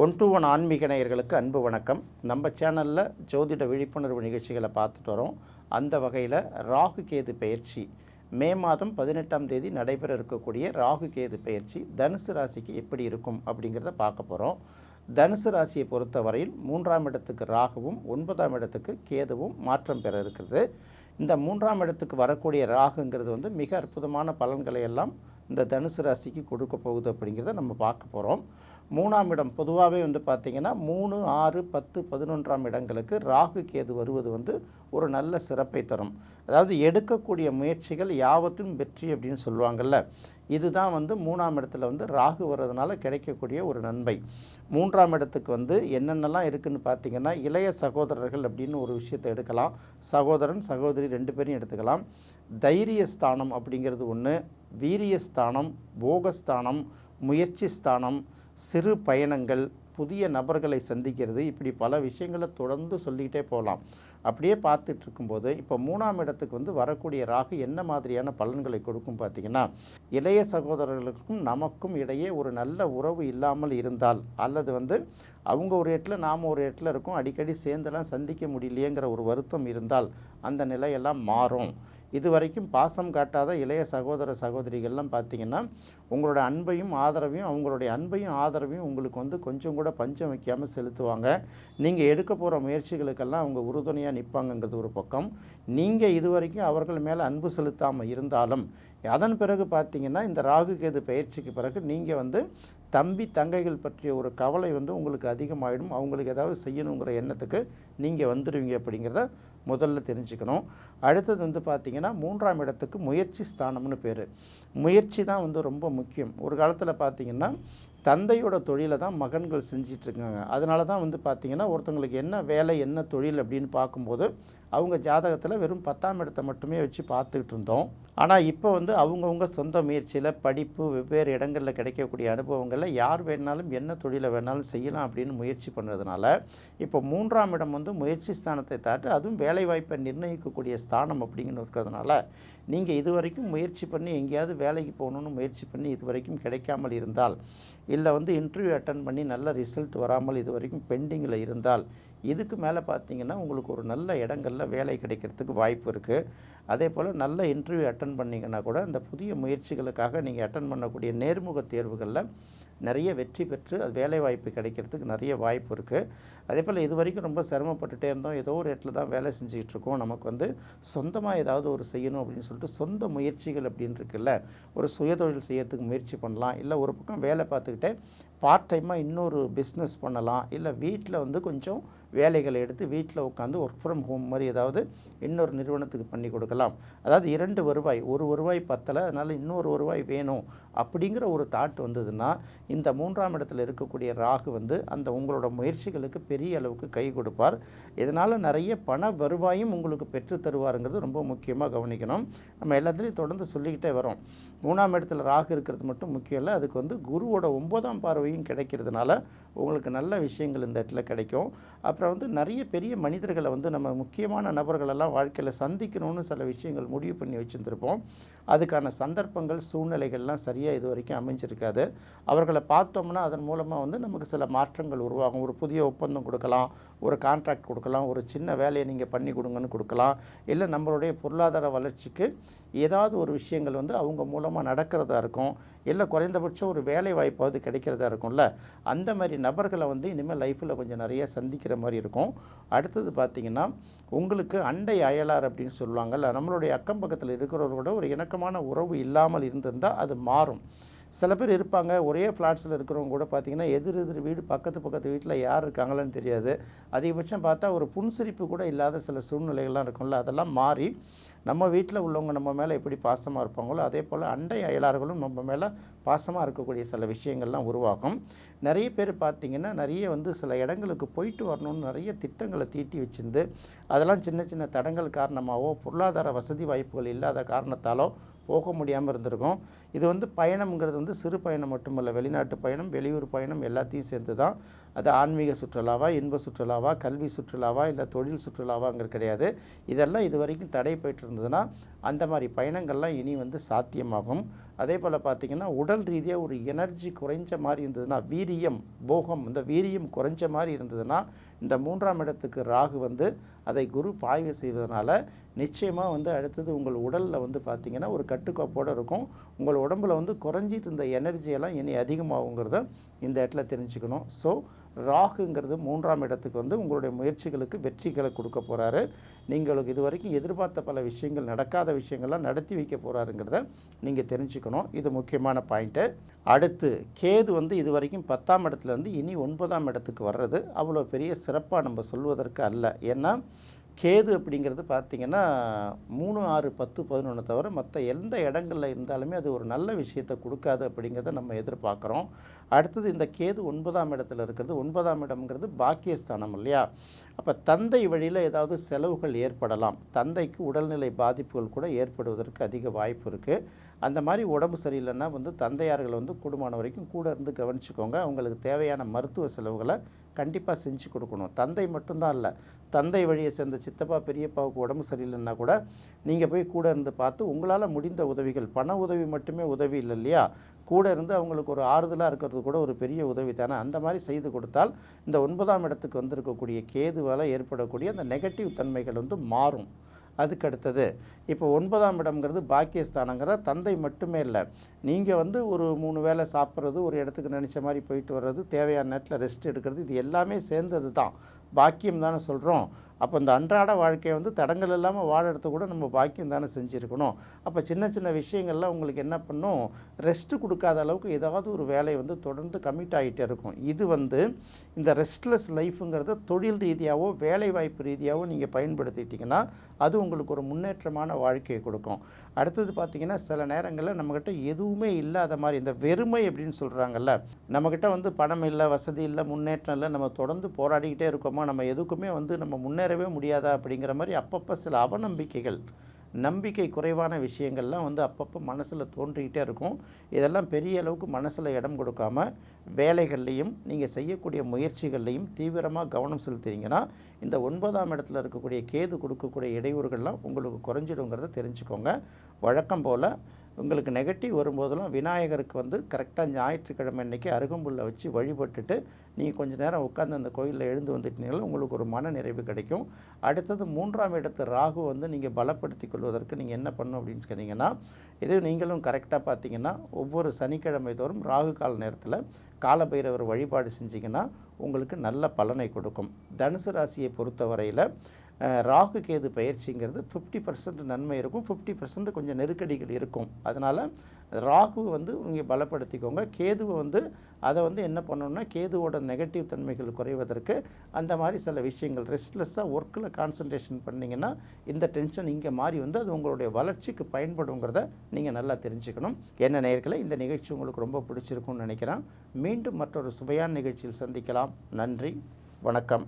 One to one ஆன்மீக நேயர்களுக்கு அன்பு வணக்கம். நம்ம சேனலில் ஜோதிட விழிப்புணர்வு நிகழ்ச்சிகளை பார்த்துட்டு வரோம். அந்த வகையில் ராகு கேது பயிற்சி மே மாதம் பதினெட்டாம் தேதி நடைபெற இருக்கக்கூடிய ராகு கேது பயிற்சி தனுசு ராசிக்கு எப்படி இருக்கும் அப்படிங்கிறத பார்க்க போகிறோம் தனுசு ராசியை பொறுத்தவரையில் மூன்றாம் இடத்துக்கு ராகுவும் ஒன்பதாம் இடத்துக்கு கேதுவும் மாற்றம் பெற இருக்கிறது. இந்த மூன்றாம் இடத்துக்கு வரக்கூடிய ராகுங்கிறது வந்து மிக அற்புதமான பலன்களை எல்லாம் இந்த தனுசு ராசிக்கு கொடுக்க போகுது அப்படிங்கிறத நம்ம பார்க்க போகிறோம் மூணாம் இடம் பொதுவாகவே வந்து பார்த்திங்கன்னா மூணு ஆறு பத்து பதினொன்றாம் இடங்களுக்கு ராகு கேது வருவது வந்து ஒரு நல்ல சிறப்பை தரும். அதாவது எடுக்கக்கூடிய முயற்சிகள் யாவத்தும் வெற்றி அப்படின்னு சொல்லுவாங்கள்ல இதுதான் வந்து மூணாம் இடத்துல வந்து ராகு வர்றதுனால கிடைக்கக்கூடிய ஒரு நன்மை. மூன்றாம் இடத்துக்கு வந்து என்னென்னலாம் இருக்குதுன்னு பார்த்தீங்கன்னா இளைய சகோதரர்கள் அப்படின்னு ஒரு விஷயத்தை எடுக்கலாம். சகோதரன் சகோதரி ரெண்டு பேரையும் எடுத்துக்கலாம். தைரிய ஸ்தானம் அப்படிங்கிறது ஒன்று வீரியஸ்தானம் போகஸ்தானம் முயற்சி ஸ்தானம் சிறு பயணங்கள் புதிய நபர்களை சந்திக்கிறது. இப்படி பல விஷயங்களை தொடர்ந்து சொல்லிக்கிட்டே போகலாம். அப்படியே பார்த்துட்டு இருக்கும்போது இப்போ மூணாம் இடத்துக்கு வந்து வரக்கூடிய ராகு என்ன மாதிரியான பலன்களை கொடுக்கும் பார்த்தீங்கன்னா இளைய சகோதரர்களுக்கும் நமக்கும் இடையே ஒரு நல்ல உறவு இல்லாமல் இருந்தால் அல்லது வந்து அவங்க ஒரு இடத்துல நாம் ஒரு இடத்துல இருக்கோம் அடிக்கடி சேர்ந்தெல்லாம் சந்திக்க முடியலையேங்கிற ஒரு வருத்தம் இருந்தால் அந்த நிலையெல்லாம் மாறும். இது வரைக்கும் பாசம் காட்டாத இளைய சகோதர சகோதரிகள்லாம் பார்த்தீங்கன்னா உங்களோட அன்பையும் ஆதரவையும் அவங்களுடைய அன்பையும் ஆதரவையும் உங்களுக்கு வந்து கொஞ்சம் கூட பஞ்சம் வைக்காமல் செலுத்துவாங்க. நீங்கள் எடுக்க போகிற முயற்சிகளுக்கெல்லாம் அவங்க உறுதுணையாக நிற்பாங்கங்கிறது ஒரு பக்கம். நீங்கள் இது வரைக்கும் அவர்கள் மேலே அன்பு செலுத்தாமல் இருந்தாலும் அதன் பிறகு பார்த்தீங்கன்னா இந்த ராகு கேது பயிற்சிக்கு பிறகு நீங்கள் வந்து தம்பி தங்கைகள் பற்றிய ஒரு கவலை வந்து உங்களுக்கு அதிகமாகிடும் அவங்களுக்கு ஏதாவது செய்யணுங்கிற எண்ணத்துக்கு நீங்கள் வந்துடுவீங்க அப்படிங்கிறத முதல்ல தெரிஞ்சுக்கணும். அடுத்தது வந்து பார்த்திங்கன்னா மூன்றாம் இடத்துக்கு முயற்சி ஸ்தானம்னு பேர். முயற்சி தான் வந்து ரொம்ப முக்கியம். ஒரு காலத்தில் பார்த்திங்கன்னா தந்தையோட தொழிலை தான் மகன்கள் செஞ்சிட்ருக்காங்க. அதனால தான் வந்து பார்த்திங்கன்னா ஒருத்தவங்களுக்கு என்ன வேலை என்ன தொழில் அப்படின்னு பார்க்கும்போது அவங்க ஜாதகத்தில் வெறும் பத்தாம் இடத்தை மட்டுமே வச்சு பார்த்துக்கிட்டு இருந்தோம் ஆனால் இப்போ வந்து அவங்கவுங்க சொந்த முயற்சியில் படிப்பு வெவ்வேறு இடங்களில் கிடைக்கக்கூடிய அனுபவங்கள் அனுபவங்களில் யார் வேணாலும் என்ன தொழிலை வேணாலும் செய்யலாம் அப்படின்னு முயற்சி பண்ணுறதுனால இப்போ மூன்றாம் இடம் வந்து முயற்சி ஸ்தானத்தை தாட்டு அதுவும் வேலைவாய்ப்பை நிர்ணயிக்கக்கூடிய ஸ்தானம் அப்படிங்கன்னு இருக்கிறதுனால நீங்கள் இது வரைக்கும் முயற்சி பண்ணி எங்கேயாவது வேலைக்கு போகணுன்னு முயற்சி பண்ணி இது வரைக்கும் கிடைக்காமல் இருந்தால் இல்லை வந்து இன்டர்வியூ அட்டன் பண்ணி நல்ல ரிசல்ட் வராமல் இது வரைக்கும் பெண்டிங்கில் இருந்தால் இதுக்கு மேலே பார்த்தீங்கன்னா உங்களுக்கு ஒரு நல்ல இடங்களில் வேலை கிடைக்கிறதுக்கு வாய்ப்பு இருக்குது அதே போல் நல்ல இன்டர்வியூ அட்டன் பண்ணிங்கன்னா கூட இந்த புதிய முயற்சிகளுக்காக நீங்கள் அட்டன் பண்ணக்கூடிய நேர்முக தேர்வுகளில் நிறைய வெற்றி பெற்று அது வேலை வாய்ப்பு கிடைக்கிறதுக்கு நிறைய வாய்ப்பு இருக்குது அதே போல் இது வரைக்கும் ரொம்ப சிரமப்பட்டுட்டே இருந்தோம். ஏதோ ஒரு இடத்துல தான் வேலை செஞ்சுக்கிட்டு இருக்கோம். நமக்கு வந்து சொந்தமாக ஏதாவது ஒரு செய்யணும் அப்படின்னு சொல்லிட்டு சொந்த முயற்சிகள் அப்படின்னு இருக்குல்ல ஒரு சுயதொழில் செய்யறதுக்கு முயற்சி பண்ணலாம். இல்லை ஒரு பக்கம் வேலை பார்த்துக்கிட்டே பார்ட் டைமாக இன்னொரு பிஸ்னஸ் பண்ணலாம். இல்லை வீட்டில் வந்து கொஞ்சம் வேலைகளை எடுத்து வீட்டில் உட்காந்து ஒர்க் ஃப்ரம் ஹோம் மாதிரி ஏதாவது இன்னொரு நிறுவனத்துக்கு பண்ணி கொடுக்கலாம். அதாவது இரண்டு வருவாய் ஒரு வருவாய் பத்தலை அதனால் இன்னொரு வருவாய் வேணும் அப்படிங்கிற ஒரு தாட் வந்ததுன்னா இந்த மூன்றாம் இடத்துல இருக்கக்கூடிய ராகு வந்து அந்த உங்களோட முயற்சிகளுக்கு பெரிய அளவுக்கு கை கொடுப்பார். இதனால் நிறைய பண வருவாயும் உங்களுக்கு பெற்று தருவாருங்கிறது ரொம்ப முக்கியமாக கவனிக்கணும். நம்ம எல்லாத்துலேயும் தொடர்ந்து சொல்லிக்கிட்டே வரோம். மூணாம் இடத்துல ராகு இருக்கிறது மட்டும் முக்கியம் இல்லை அதுக்கு வந்து குருவோட ஒன்பதாம் பார்வையும் கிடைக்கிறதுனால உங்களுக்கு நல்ல விஷயங்கள் இந்த இடத்துல கிடைக்கும். அப்புறம் வந்து நிறைய பெரிய மனிதர்களை வந்து நம்ம முக்கியமான நபர்களெல்லாம் வாழ்க்கையில் சந்திக்கணும்னு சில விஷயங்கள் முடிவு பண்ணி வச்சுருந்துருப்போம். அதுக்கான சந்தர்ப்பங்கள் சூழ்நிலைகள்லாம் சரியாக இது வரைக்கும் அமைஞ்சிருக்காது. அவர்களை பார்த்தோம்னா அதன் மூலமாக வந்து நமக்கு சில மாற்றங்கள் உருவாகும். ஒரு புதிய ஒப்பந்தம் கொடுக்கலாம் ஒரு கான்ட்ராக்ட் கொடுக்கலாம் ஒரு சின்ன வேலையை நீங்கள் பண்ணி கொடுங்கன்னு கொடுக்கலாம். இல்லை நம்மளுடைய பொருளாதார வளர்ச்சிக்கு ஏதாவது ஒரு விஷயங்கள் வந்து அவங்க மூலமாக நடக்கிறதா இருக்கும். இல்லை குறைந்தபட்சம் ஒரு வேலை வாய்ப்பாவது கிடைக்கிறதா இருக்கும்ல. அந்த மாதிரி நபர்களை வந்து இனிமேல் லைஃப்பில் கொஞ்சம் நிறைய சந்திக்கிற மாதிரி இருக்கும். அடுத்தது பார்த்திங்கன்னா உங்களுக்கு அண்டை அயலார் அப்படின்னு சொல்லுவாங்கல்ல நம்மளுடைய அக்கம் பக்கத்தில் இருக்கிறவரோட ஒரு நெருக்கமான உறவு இல்லாமல் இருந்திருந்தால் அது மாறும். சில பேர் இருப்பாங்க ஒரே ஃப்ளாட்ஸில் இருக்கிறவங்க கூட பார்த்தீங்கன்னா எதிர் எதிர் வீடு பக்கத்து பக்கத்து வீட்டில் யார் இருக்காங்களான்னு தெரியாது. அதிகபட்சம் பார்த்தா ஒரு புன்சிரிப்பு கூட இல்லாத சில சூழ்நிலைகள்லாம் இருக்கும்ல அதெல்லாம் மாறி நம்ம வீட்டில் உள்ளவங்க நம்ம மேலே எப்படி பாசமாக இருப்பாங்களோ அதே போல் அண்டை அயலார்களும் நம்ம மேலே பாசமாக இருக்கக்கூடிய சில விஷயங்கள்லாம் உருவாகும். நிறைய பேர் பார்த்திங்கன்னா நிறைய வந்து சில இடங்களுக்கு போயிட்டு வரணும்னு நிறைய திட்டங்களை தீட்டி வச்சுருந்து அதெல்லாம் சின்ன சின்ன தடங்கள் காரணமாகவோ பொருளாதார வசதி வாய்ப்புகள் இல்லாத காரணத்தாலோ போக முடியாமல் இருந்திருக்கும். இது வந்து பயணம்ங்கிறது வந்து சிறு பயணம் மட்டுமல்ல. வெளிநாட்டு பயணம் வெளியூர் பயணம் எல்லாத்தையும் சேர்ந்து தான் அது ஆன்மீக சுற்றுலாவா இன்ப சுற்றுலாவா கல்வி சுற்றுலாவா இல்லை தொழில் சுற்றுலாவாங்கிறது கிடையாது. இதெல்லாம் இது வரைக்கும் தடை போயிட்டு இருந்ததுன்னா அந்த மாதிரி பயணங்கள்லாம் இனி வந்து சாத்தியமாகும். அதே போல் பார்த்திங்கன்னா உடல் ரீதியாக ஒரு எனர்ஜி குறைஞ்ச மாதிரி இருந்ததுன்னா வீரியம் போகம் இந்த வீரியம் குறைஞ்ச மாதிரி இருந்ததுன்னா இந்த மூன்றாம் இடத்துக்கு ராகு வந்து அதை குரு பாய்வு செய்வதனால நிச்சயமாக வந்து அடுத்தது உங்கள் உடலில் வந்து பார்த்திங்கன்னா ஒரு கட்டுக்கோப்போடு இருக்கும். உங்கள் உடம்புல வந்து குறைஞ்சிட்டு இருந்த எனர்ஜியெல்லாம் இனி அதிகமாகுங்கிறத இந்த இடத்துல தெரிஞ்சுக்கணும். ஸோ ராகுங்கிறது மூன்றாம் இடத்துக்கு வந்து உங்களுடைய முயற்சிகளுக்கு வெற்றிகளை கொடுக்க போகிறாரு நீங்களுக்கு இது வரைக்கும் எதிர்பார்த்த பல விஷயங்கள் நடக்காத விஷயங்கள்லாம் நடத்தி வைக்க போகிறாருங்கிறத நீங்கள் தெரிஞ்சுக்கணும். இது முக்கியமான பாயிண்ட்டு அடுத்து கேது வந்து இது வரைக்கும் பத்தாம் இடத்துலேருந்து இனி ஒன்பதாம் இடத்துக்கு வர்றது அவ்வளோ பெரிய சிறப்பாக நம்ம சொல்வதற்கு அல்ல. ஏன்னா கேது அப்படிங்கிறது பார்த்திங்கன்னா மூணு ஆறு பத்து பதினொன்று தவிர மற்ற எந்த இடங்களில் இருந்தாலுமே அது ஒரு நல்ல விஷயத்தை கொடுக்காது அப்படிங்கிறத நம்ம எதிர்பார்க்குறோம். அடுத்தது இந்த கேது ஒன்பதாம் இடத்துல இருக்கிறது. ஒன்பதாம் இடம்ங்கிறது பாக்கியஸ்தானம் இல்லையா? அப்போ தந்தை வழியில் ஏதாவது செலவுகள் ஏற்படலாம். தந்தைக்கு உடல்நிலை பாதிப்புகள் கூட ஏற்படுவதற்கு அதிக வாய்ப்பு இருக்குது அந்த மாதிரி உடம்பு சரியில்லைன்னா வந்து தந்தையார்கள் வந்து குடும்பம் வரைக்கும் கூட இருந்து கவனிச்சுக்கோங்க. அவங்களுக்கு தேவையான மருத்துவ செலவுகளை கண்டிப்பாக செஞ்சு கொடுக்கணும். தந்தை மட்டும்தான் இல்லை தந்தை வழியை சேர்ந்த சித்தப்பா பெரியப்பாவுக்கு உடம்பு சரியில்லைன்னா கூட நீங்கள் போய் கூட இருந்து பார்த்து உங்களால் முடிந்த உதவிகள் பண உதவி மட்டுமே உதவி இல்லை இல்லையா? கூட இருந்து அவங்களுக்கு ஒரு ஆறுதலாக இருக்கிறது கூட ஒரு பெரிய உதவி தானே? அந்த மாதிரி செய்து கொடுத்தால் இந்த ஒன்பதாம் இடத்துக்கு வந்திருக்கக்கூடிய கேதுவால் ஏற்படக்கூடிய அந்த நெகட்டிவ் தன்மைகள் வந்து மாறும். அதுக்கு அடுத்தது. இப்போ ஒன்பதாம் இடம்ங்கிறது பாக்கியஸ்தானங்கிற தந்தை மட்டுமே இல்லை. நீங்கள் வந்து ஒரு மூணு வேளை சாப்பிட்றது ஒரு இடத்துக்கு நினச்ச மாதிரி போயிட்டு வர்றது தேவையான நேரத்தில் ரெஸ்ட் எடுக்கிறது இது எல்லாமே சேர்ந்தது தான் பாக்கியம் தானே சொல்கிறோம் அப்போ இந்த அன்றாட வாழ்க்கையை வந்து தடங்கள் இல்லாமல் வாழறது கூட நம்ம பாக்கியம் தானே செஞ்சுருக்கணும். அப்போ சின்ன சின்ன விஷயங்கள்லாம் உங்களுக்கு என்ன பண்ணும்? ரெஸ்ட்டு கொடுக்காத அளவுக்கு ஏதாவது ஒரு வேலையை வந்து தொடர்ந்து கமிட் ஆகிட்டே இருக்கும். இது வந்து இந்த ரெஸ்ட்லெஸ் லைஃப்புங்கிறத தொழில் ரீதியாகவோ வேலை வாய்ப்பு ரீதியாகவோ நீங்கள் பயன்படுத்திட்டிங்கன்னா அது உங்களுக்கு ஒரு முன்னேற்றமான வாழ்க்கையை கொடுக்கும். அடுத்தது பார்த்திங்கன்னா சில நேரங்களில் நம்மக்கிட்ட எதுவுமே இல்லாத மாதிரி இந்த வெறுமை அப்படின்னு சொல்கிறாங்கல்ல நம்மக்கிட்ட வந்து பணம் இல்லை வசதி இல்லை முன்னேற்றம் இல்லை நம்ம தொடர்ந்து போராடிக்கிட்டே இருக்கோமா? நம்ம எதுக்குமே வந்து நம்ம முன்னேற முன்னேறவே முடியாதா அப்படிங்கிற மாதிரி அப்பப்போ சில அவநம்பிக்கைகள் நம்பிக்கை குறைவான விஷயங்கள்லாம் வந்து அப்பப்போ மனசில் தோன்றிக்கிட்டே இருக்கும். இதெல்லாம் பெரிய அளவுக்கு மனசில் இடம் கொடுக்காம வேலைகள்லையும் நீங்கள் செய்யக்கூடிய முயற்சிகள்லையும் தீவிரமாக கவனம் செலுத்துறீங்கன்னா இந்த ஒன்பதாம் இடத்துல இருக்கக்கூடிய கேது கொடுக்கக்கூடிய இடையூறுகள்லாம் உங்களுக்கு குறைஞ்சிடுங்கிறத தெரிஞ்சுக்கோங்க. வழக்கம் போல் உங்களுக்கு நெகட்டிவ் வரும்போதெல்லாம் விநாயகருக்கு வந்து கரெக்டாக ஞாயிற்றுக்கிழமை அன்னைக்கு அருகம்புல்லை வச்சு வழிபட்டுட்டு நீங்கள் கொஞ்சம் நேரம் உட்காந்து அந்த கோயிலில் எழுந்து வந்துட்டீங்கன்னா உங்களுக்கு ஒரு மன நிறைவு கிடைக்கும். அடுத்தது மூன்றாம் இடத்து ராகு வந்து நீங்கள் பலப்படுத்தி கொள்வதற்கு நீங்கள் என்ன பண்ணணும் அப்படின்னு சொன்னீங்கன்னா இது நீங்களும் கரெக்டாக பார்த்தீங்கன்னா ஒவ்வொரு சனிக்கிழமை தோறும் ராகு கால நேரத்தில் காலபைரவர் வழிபாடு செஞ்சிங்கன்னா உங்களுக்கு நல்ல பலனை கொடுக்கும். தனுசு ராசியை பொறுத்தவரையில் ராகு கேது பயிற்சிங்கிறது ஃபிஃப்டி பர்சன்ட் நன்மை இருக்கும். ஃபிஃப்டி பர்சன்ட் கொஞ்சம் நெருக்கடிகள் இருக்கும். அதனால் ராகு வந்து நீங்கள் பலப்படுத்திக்கோங்க. கேதுவை வந்து அதை வந்து என்ன பண்ணணும்னா கேதுவோட நெகட்டிவ் தன்மைகள் குறைவதற்கு அந்த மாதிரி சில விஷயங்கள் ரெஸ்ட்லெஸ்ஸாக ஒர்க்கில் கான்சன்ட்ரேஷன் பண்ணிங்கன்னா இந்த டென்ஷன் இங்கே மாறி வந்து அது உங்களுடைய வளர்ச்சிக்கு பயன்படுங்கிறத நீங்கள் நல்லா தெரிஞ்சுக்கணும். என்ன நேர்களை? இந்த நிகழ்ச்சி உங்களுக்கு ரொம்ப பிடிச்சிருக்கும்னு நினைக்கிறேன். மீண்டும் மற்றொரு சுவையான நிகழ்ச்சியில் சந்திக்கலாம். நன்றி. வணக்கம்.